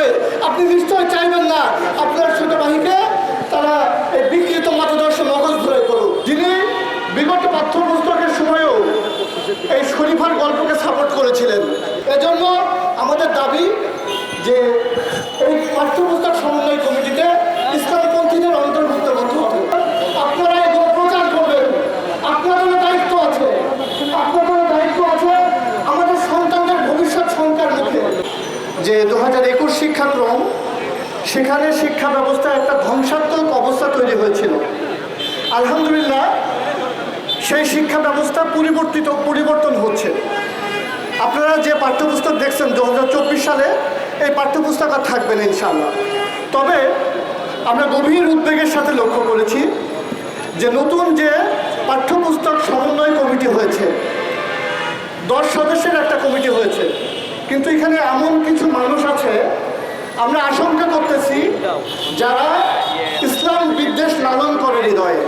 হবে। আপনি নিশ্চয় চাইবেন না। আপনার ছোট বাহিনীকে তারা এই বিকৃত মতাদর্শ মগজ ধরে করুক। যিনি বিগত পাঠ্যপুস্তকের সময়েও এই শরীফার গল্পকে সাপোর্ট করেছিলেন। এজন্য আমাদের দাবি যে এই পাঠ্যপুস্তক সমন্বয় কমিটিতে যে দু হাজার একুশ শিক্ষাক্রম, সেখানে শিক্ষা ব্যবস্থা একটা ধ্বংসাত্মক অবস্থা তৈরি হয়েছিল। আলহামদুলিল্লাহ, সেই শিক্ষা ব্যবস্থা পরিবর্তিত, পরিবর্তন হচ্ছে। আপনারা যে পাঠ্যপুস্তক দেখছেন দু হাজার চব্বিশ সালে, এই পাঠ্যপুস্তক আর থাকবে না ইনশাআল্লাহ। তবে আমরা গভীর উদ্বেগের সাথে লক্ষ্য করেছি যে নতুন যে পাঠ্যপুস্তক সমন্বয় কমিটি হয়েছে, দশ সদস্যের একটা কমিটি হয়েছে কিন্তু এখানে এমন কিছু মানুষ আছে, আমরা আশঙ্কা করতেছি যারা ইসলাম বিদ্বেষ লালন করে হৃদয়ে,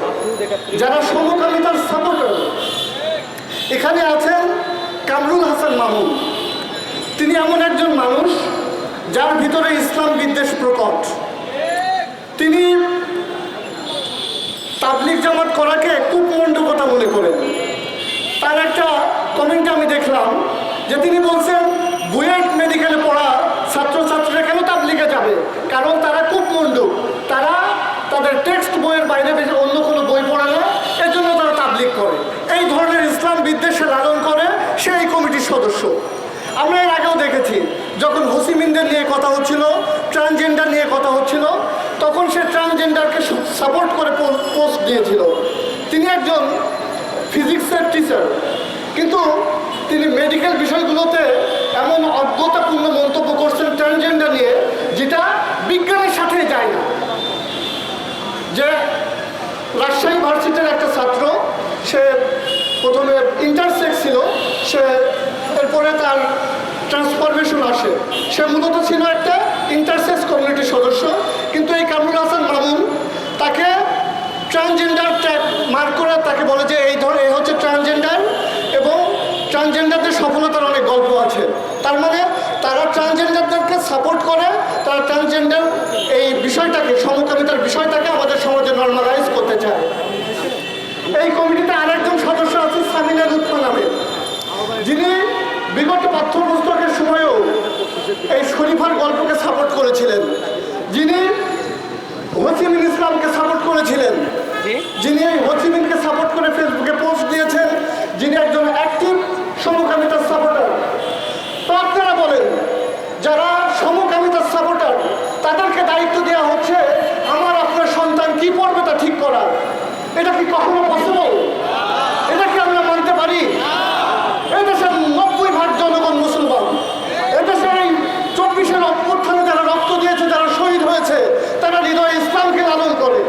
যারা সমকামিতার সাপোর্টার এখানে আছেন কামরুল হাসান মামুন। তিনি এমন একজন মানুষ যার ভিতরে ইসলাম বিদ্বেষ প্রকট। তিনি তাবলিক জামাত করাকে কূপমণ্ডকতা মনে করেন। তার একটা কমেন্ট আমি দেখলাম, যে তিনি বলছেন বুয়েট মেডিকেলে পড়া ছাত্রছাত্রীরা কেন তাবলিগে যাবে? কারণ তারা খুব মন্ডুক তারা তাদের টেক্সট বইয়ের বাইরে অন্য কোনো বই পড়ে না এর জন্য তারা তাবলিগ করে। এই ধরনের ইসলাম বিদ্বেষে লালন করে সে এই কমিটির সদস্য। আমরা এর আগেও দেখেছি, যখন হোসিমিনদের নিয়ে কথা হচ্ছিল, ট্রান্সজেন্ডার নিয়ে কথা হচ্ছিল, তখন সে ট্রান্সজেন্ডারকে সাপোর্ট করে পোস্ট দিয়েছিল। তিনি একজন ফিজিক্সের টিচার, কিন্তু তিনি মেডিকেল বিষয়গুলোতে এমন অজ্ঞতাপূর্ণ মন্তব্য করছেন ট্রান্সজেন্ডার নিয়ে, যেটা বিজ্ঞানের সাথে যায় না। যে রাজশাহী ভার্সিটির একটা ছাত্র, সে প্রথমে ইন্টারসেক্স ছিল, সে এরপরে তার ট্রান্সফরমেশন আসে। সে মূলত ছিল একটা ইন্টারসেক্স কমিউনিটির সদস্য, কিন্তু এই কামরুল হাসান মামুন তাকে ট্রান্সজেন্ডার মার্ক করে তাকে বলে যে এই ধর, এই হচ্ছে ট্রান্সজেন্ডার এবং ট্রান্সজেন্ডারদের তারা ট্রান্সজেন্ডার এই বিষয়টাকে সমকামিতার বিষয়টাকে আমাদের সমাজে নর্মালাইজ করতে চায়। এই কমিটিতে আরেকজন সদস্য আছে সামিনা লুৎফা নামে। যিনি বিগত পাঠ্যপুস্তকের সময়েও এই শরীফার গল্পকে সাপোর্ট করেছিলেন। যিনি হোসিমিন ইসলামকে সাপোর্ট করেছিলেন। যিনি এই হোসিমিনকে সাপোর্ট করে ফেসবুকে পোস্ট দিয়েছেন। যিনি একজন অ্যাক্টিভ সমকামিতার সাপোর্টার তো আপনারা বলেন যারা সমকামিতার সাপোর্টার তাদেরকে দায়িত্ব দেওয়া হচ্ছে আমার আপনার সন্তান কি পড়বে তা ঠিক করার এটা কি কখনো পসিবল এটা কি আমরা মানতে পারি এদেশের নব্বই ভাগ জনগণ মুসলমান এদেশের এই চব্বিশের অভ্যুত্থানে যারা রক্ত দিয়েছে যারা শহীদ হয়েছে তারা হৃদয়ে ইসলামকে লালন করে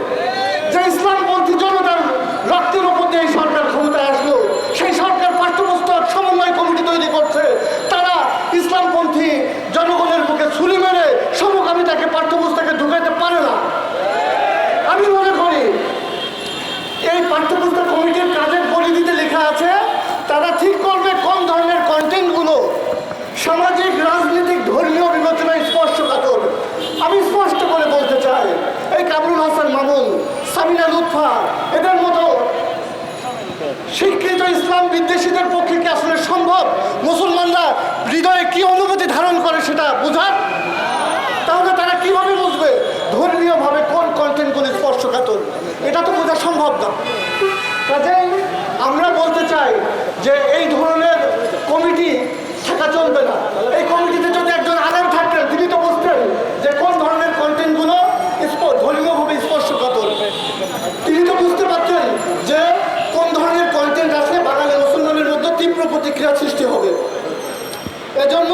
যে ইসলামপন্থী জনতার রক্তের উপর দিয়ে এই সরকার ক্ষমতায় আসলো সেই সরকার পাঠ্যপুস্তক সমন্বয় কমিটি তৈরি করছে তারা ইসলামপন্থী জনগণের মুখে ছুরি মেরে সমকামিতাকে পাঠ্যপুস্তকে ঢুকাইতে পারে না আমি মনে করি এই পাঠ্যপুস্তক কমিটির কাজের পরিধিতে লেখা আছে, তারা ঠিক করবে কোন ধরনের কন্টেন্টগুলো সামাজিক, রাজনৈতিক, ধর্মীয় বিবেচনায় স্পর্শকাতর। আমি স্পষ্ট করে বলতে চাই, এই কামরুল হাসান মামুন, সামিনা লুৎফা, এদের মতো শিক্ষিত ইসলাম বিদ্বেষীদের পক্ষে কি আসলে সম্ভব? মুসলমানরা হৃদয়ে কি অনুভূতি ধারণ করে সেটা বোঝার? তাহলে তারা কীভাবে বুঝবে? ধর্মীয়ভাবে কোন কন্টেন্টগুলি স্পর্শকাতর এটা তো বোঝা সম্ভব না। কাজেই আমরা বলতে চাই যে এই ধরনের কমিটি থাকা চলবে না। এই কমিটিতে যদি একজন আলেম থাকতেন তিনি তো বুঝতেন যে কোন ধরনের কন্টেন্টগুলো ধর্মীয়ভাবে স্পর্শকাতর। তিনি তো বুঝতে পারতেন যে কোন ধরনের কন্টেন্ট আসলে বাঙালি মুসলমানের মধ্যে তীব্র প্রতিক্রিয়া সৃষ্টি হবে। এজন্য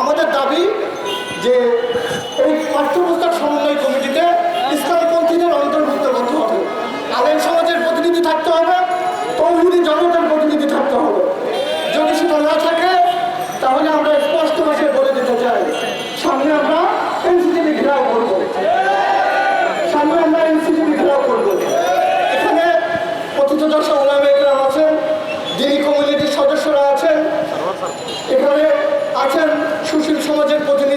আমাদের দাবি যে এই পাঠ্যপুস্তক সমন্বয় কমিটিতে না থাকে, তাহলে আমরা স্পষ্ট ভাষায় বলে দিতে চাই। সামনে আমরা এনসিটিভি ঘেরাও করব। সামনে আমরা এনসিটিভি ঘেরাও করব। এখানে পতিতদশা ওলামে একরাম আছেন যিনি কমিউনিটির সদস্যরা আছেন। এখানে আছেন সুশীল সমাজের প্রতিনিধি